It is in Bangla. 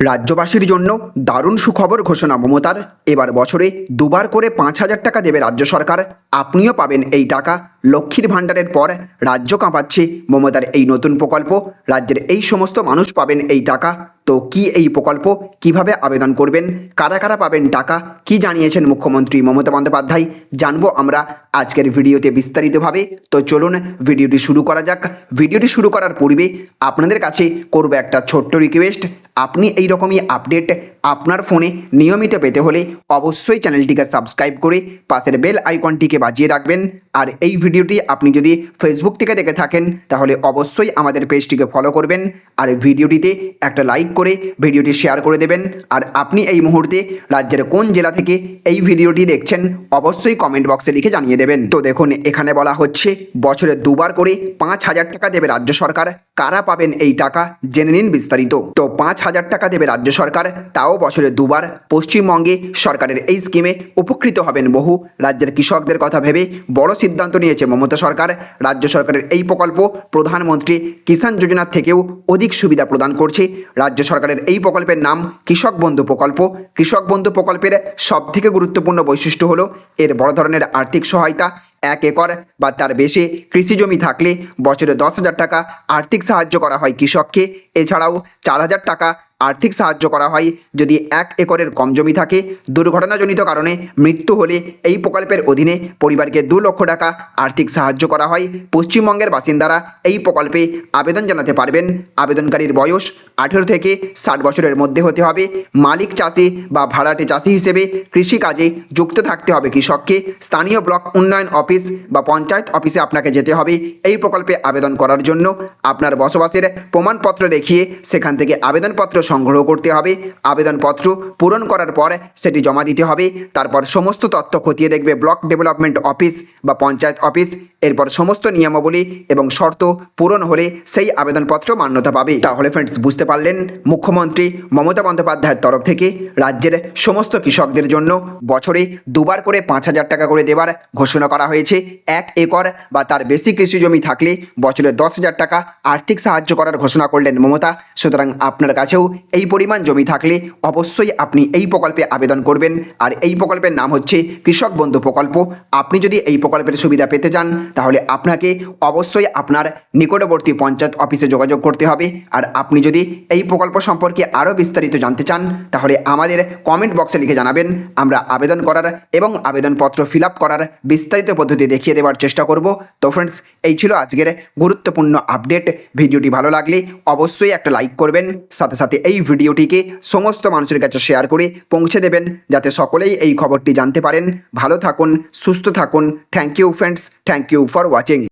রাজ্যবাসীর জন্য দারুণ সুখবর ঘোষণা মমতার। এবার বছরে দুবার করে পাঁচ হাজার টাকা দেবে রাজ্য সরকার। আপনিও পাবেন এই টাকা। লক্ষ্মীর ভাণ্ডারের পর রাজ্য কাঁপাচ্ছে মমতার এই নতুন প্রকল্প। রাজ্যের এই সমস্ত মানুষ পাবেন এই টাকা। তো কি এই প্রকল্প কীভাবে আবেদন করবেন? কারা কারা পাবেন টাকা? কি জানিয়েছেন মুখ্যমন্ত্রী মমতা বন্দ্যোপাধ্যায়? জানব আমরা আজকের ভিডিওতে বিস্তারিতভাবে। তো চলুন ভিডিওটি শুরু করা যাক। ভিডিওটি শুরু করার পূর্বে আপনাদের কাছে করব একটা ছোট্ট রিকোয়েস্ট আপনি এই রকমই আপডেট আপনার ফোনে নিয়মিত পেতে হলে অবশ্যই চ্যানেলটিকে সাবস্ক্রাইব করে পাশের বেল আইকনটিকে বাজিয়ে রাখবেন। আর এই ভিডিওটি আপনি যদি ফেসবুক থেকে দেখে থাকেন, তাহলে অবশ্যই আমাদের পেজটিকে ফলো করবেন আর ভিডিওটিতে একটা লাইক করে ভিডিওটি শেয়ার করে দেবেন। আর আপনি এই মুহূর্তে রাজ্যের কোন জেলা থেকে এই ভিডিওটি দেখছেন, অবশ্যই কমেন্ট বক্সে লিখে জানিয়ে দেবেন। তো দেখুন, এখানে বলা হচ্ছে, বছরে দুবার করে পাঁচ হাজার টাকা দেবে রাজ্য সরকার। কারা পাবেন এই টাকা, জেনে নিন বিস্তারিত। তো পাঁচ হাজার টাকা দেবে রাজ্য সরকার, তাও বছরে দুবার পশ্চিমবঙ্গে সরকারের এই স্কিমে উপকৃত হবেন বহু। রাজ্যের কৃষকদের কথা ভেবে বড় সিদ্ধান্ত নিয়েছে মমতা সরকার। রাজ্য সরকারের এই প্রকল্প প্রধানমন্ত্রী কিষাণ যোজনার থেকেও অধিক সুবিধা প্রদান করছে। রাজ্য সরকারের এই প্রকল্পের নাম কৃষক বন্ধু প্রকল্প। কৃষক বন্ধু প্রকল্পের সবথেকে গুরুত্বপূর্ণ বৈশিষ্ট্য হলো, এর বড় ধরনের আর্থিক সহায়তা এক একর বা তার বেশি কৃষি জমি থাকলে বছরে দশ হাজার টাকা আর্থিক সাহায্য করা হয় কৃষককে। এছাড়াও চার হাজার টাকা আর্থিক সাহায্য করা হয় যদি এক একরের কম জমি থাকে। দুর্ঘটনাজনিত কারণে মৃত্যু হলে এই প্রকল্পের অধীনে পরিবারকে দু লক্ষ টাকা আর্থিক সাহায্য করা হয়। পশ্চিমবঙ্গের বাসিন্দারা এই প্রকল্পে আবেদন জানাতে পারবেন। আবেদনকারীর বয়স আঠেরো থেকে ষাট বছরের মধ্যে হতে হবে। মালিক চাষি বা ভাড়াটে চাষি হিসেবে কৃষিকাজে যুক্ত থাকতে হবে কৃষককে। স্থানীয় ব্লক উন্নয়ন অফিস বা পঞ্চায়েত অফিসে আপনাকে যেতে হবে। এই প্রকল্পে আবেদন করার জন্য আপনার বসবাসের প্রমাণপত্র দেখিয়ে সেখান থেকে আবেদনপত্র সংগ্রহ করতে হবে। আবেদনপত্র পূরণ করার পর সেটি জমা দিতে হবে। তারপর সমস্ত তথ্য খতিয়ে দেখবে ব্লক ডেভেলপমেন্ট অফিস বা পঞ্চায়েত অফিস। এরপর সমস্ত নিয়মাবলী এবং শর্ত পূরণ হলে সেই আবেদনপত্র মান্যতা পাবে। তাহলে ফ্রেন্ডস বুঝতে পারলেন? মুখ্যমন্ত্রী মমতা বন্দ্যোপাধ্যায়ের তরফ থেকে রাজ্যের সমস্ত কৃষকদের জন্য বছরে দুবার করে পাঁচ হাজার টাকা করে দেওয়ার ঘোষণা করা হয়েছে। এক একর বা তার বেশি কৃষি জমি থাকলে বছরে দশ হাজার টাকা আর্থিক সাহায্য করার ঘোষণা করলেন মমতা। সুতরাং আপনার কাছেও এই পরিমাণ জমি থাকলে অবশ্যই আপনি এই প্রকল্পে আবেদন করবেন। আর এই প্রকল্পের নাম হচ্ছে কৃষক বন্ধু প্রকল্প। আপনি যদি এই প্রকল্পের সুবিধা পেতে চান, তাহলে আপনাকে অবশ্যই আপনার নিকটবর্তী পঞ্চায়েত অফিসে যোগাযোগ করতে হবে। আর আপনি যদি এই প্রকল্প সম্পর্কে আরও বিস্তারিত জানতে চান, তাহলে আমাদের কমেন্ট বক্সে লিখে জানাবেন। আমরা আবেদন করার এবং আবেদনপত্র ফিল আপ করার বিস্তারিত পদ্ধতি দেখিয়ে দেওয়ার চেষ্টা করব। তো ফ্রেন্ডস এই ছিল আজকের গুরুত্বপূর্ণ আপডেট ভিডিওটি ভালো লাগলে অবশ্যই একটা লাইক করবেন, সাথে সাথে এই ভিডিওটিকে সমস্ত মানুষের কাছে শেয়ার করে পৌঁছে দেবেন, যাতে সকলেই এই খবরটি জানতে পারেন। ভালো থাকুন, সুস্থ থাকুন। Thank you friends thank you for watching